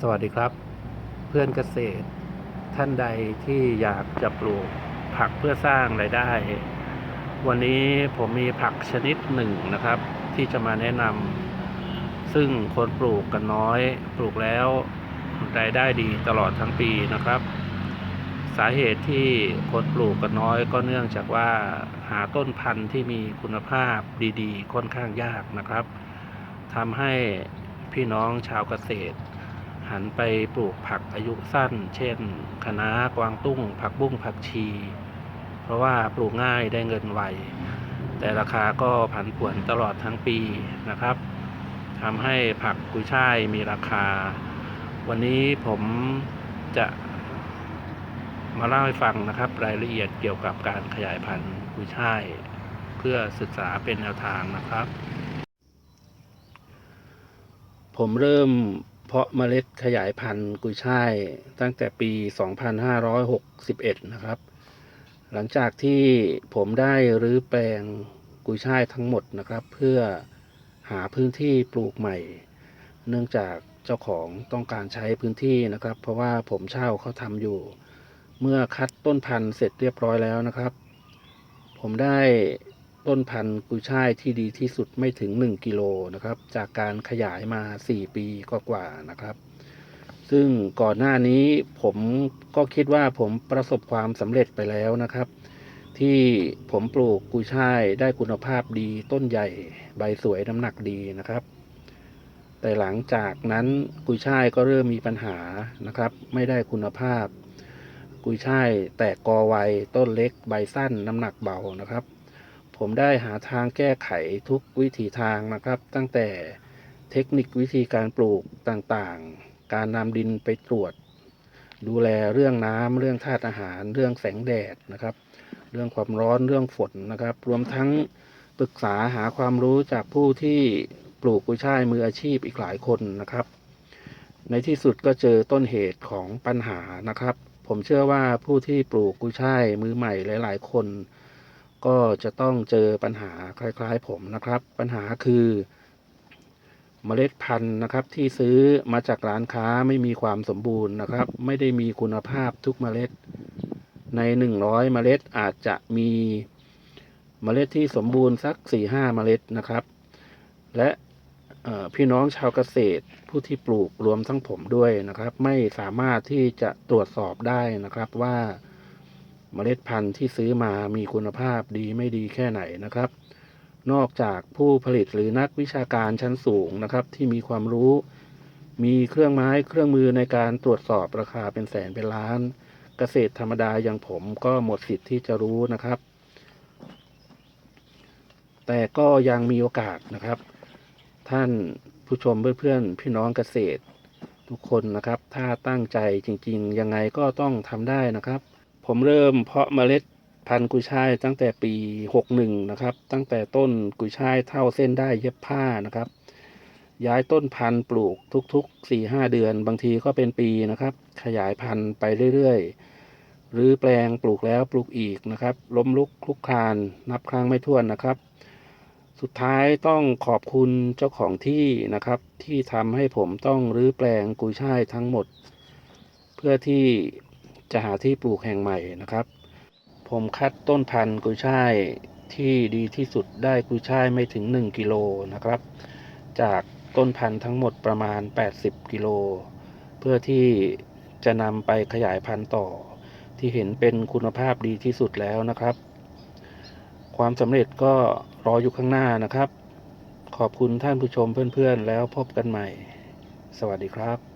สวัสดีครับ เพื่อนเกษตร ท่านใดที่อยากจะปลูกผักเพื่อสร้างรายได้ วันนี้ผมมีผักชนิดหนึ่งนะครับ ที่จะมาแนะนำซึ่งคนปลูกกันน้อย ปลูกแล้วรายได้ดีตลอดทั้งปีนะครับ สาเหตุที่คนปลูกกันน้อยก็เนื่องจากว่าหาต้นพันธุ์ที่มีคุณภาพดีๆ ค่อนข้างยากนะครับทำให้พี่น้องชาวเกษตร หันไปปลูกผักอายุสั้น เช่นคะน้ากวางตุ้ง ผักบุ้งผักชี เพราะว่าปลูกง่ายได้เงินไว แต่ราคาก็ผันผวนตลอดทั้งปีนะครับทำให้ผักกุยช่ายมีราคา วันนี้ผมจะมาเล่าให้ฟังนะครับ รายละเอียดเกี่ยวกับการขยายพันธุ์กุยช่าย เพื่อศึกษาเป็นแนวทางนะครับ ผมเริ่ม เพาะเมล็ดขยายพันธุ์กุยช่าย ตั้งแต่ปี 2561 นะครับ หลังจากที่ผมได้รื้อแปลงกุยช่ายทั้งหมดนะครับ เพื่อหาพื้นที่ปลูกใหม่ เนื่องจากเจ้าของต้องการใช้พื้นที่นะครับ เพราะว่าผมเช่าเขาทำอยู่ เมื่อคัดต้นพันธุ์เสร็จเรียบร้อยแล้วนะครับ ผมได้ ต้นพันธุ์กุยช่ายที่ดีที่สุดไม่ถึง 1 กิโลนะครับ จากการขยายมา 4 ปีกว่าๆนะครับ ซึ่งก่อนหน้านี้ผมก็คิดว่าผมประสบความสำเร็จไปแล้วนะครับ ที่ผมปลูกกุยช่ายได้คุณภาพดีต้นใหญ่ใบสวยน้ำหนักดีนะครับ แต่หลังจากนั้นกุยช่ายก็เริ่มมีปัญหานะครับ ไม่ได้คุณภาพกุยช่ายแตกกอไวต้นเล็กใบสั้นน้ำหนักเบานะครับ ผมได้หาทางแก้ไขทุกวิถีทางนะครับ ตั้งแต่เทคนิควิธีการปลูกต่างๆ การนำดินไปตรวจ ดูแลเรื่องน้ำเรื่องธาตุอาหาร เรื่องแสงแดดนะครับ เรื่องความร้อนเรื่องฝนนะครับ รวมทั้งปรึกษาหาความรู้จากผู้ที่ปลูกกุยช่ายมืออาชีพอีกหลายคนนะครับ ในที่สุดก็เจอต้นเหตุของปัญหานะครับ ผมเชื่อว่าผู้ที่ปลูกกุยช่ายมือใหม่หลาย ๆ คน ก็จะต้องเจอปัญหาคล้ายๆผมนะครับ ปัญหาคือเมล็ดพันธุ์นะครับที่ซื้อมาจากร้านค้าไม่มีความสมบูรณ์นะครับ ไม่ได้มีคุณภาพทุกเมล็ด ใน 100 เมล็ดอาจจะมีเมล็ดที่สมบูรณ์สัก 4-5 เมล็ดนะครับ และพี่น้องชาวเกษตรผู้ที่ปลูกรวมทั้งผมด้วยนะครับ ไม่สามารถที่จะตรวจสอบได้นะครับว่า เมล็ดพันธุ์ที่ซื้อมามีคุณภาพดีไม่ดีแค่ไหนนะครับ นอกจากผู้ผลิตหรือนักวิชาการชั้นสูงนะครับ ที่มีความรู้ มีเครื่องไม้เครื่องมือในการตรวจสอบราคาเป็นแสนเป็นล้าน เกษตรธรรมดาอย่างผมก็หมดสิทธิ์ที่จะรู้นะครับ แต่ก็ยังมีโอกาสนะครับ ท่านผู้ชมเพื่อนๆพี่น้องเกษตรทุกคนนะครับ ถ้าตั้งใจจริง ๆ ยังไงก็ต้องทำได้นะครับ ผมเริ่มเพาะเมล็ดพันธุ์กุยช่ายตั้งแต่ปี 61 นะครับ ตั้งแต่ต้นกุยช่ายเท่าเส้นได้เย็บผ้านะครับ ย้ายต้นพันธุ์ปลูกทุกๆ 4-5 เดือน บางทีก็เป็นปีนะครับ ขยายพันธุ์ไปเรื่อยๆ หรือแปลงปลูกแล้วปลูกอีกนะครับ ล้มลุกคลุกคลานนับครั้งไม่ถ้วนนะครับ สุดท้ายต้องขอบคุณเจ้าของที่นะครับ ที่ทำให้ผมต้องรื้อแปลงกุยช่ายทั้งหมด เพื่อที่ จะหาที่ปลูกแห่งใหม่นะครับ ผมคัดต้นพันธุ์กุยช่ายที่ดีที่สุดได้กุยช่ายไม่ถึง 1 กิโลนะครับ จากต้นพันธุ์ทั้งหมดประมาณ 80 กิโล เพื่อที่จะนำไปขยายพันธุ์ต่อ ที่เห็นเป็นคุณภาพดีที่สุดแล้วนะครับ ความสำเร็จก็รออยู่ข้างหน้านะครับ ขอบคุณท่านผู้ชมเพื่อนๆ แล้วพบกันใหม่ สวัสดีครับ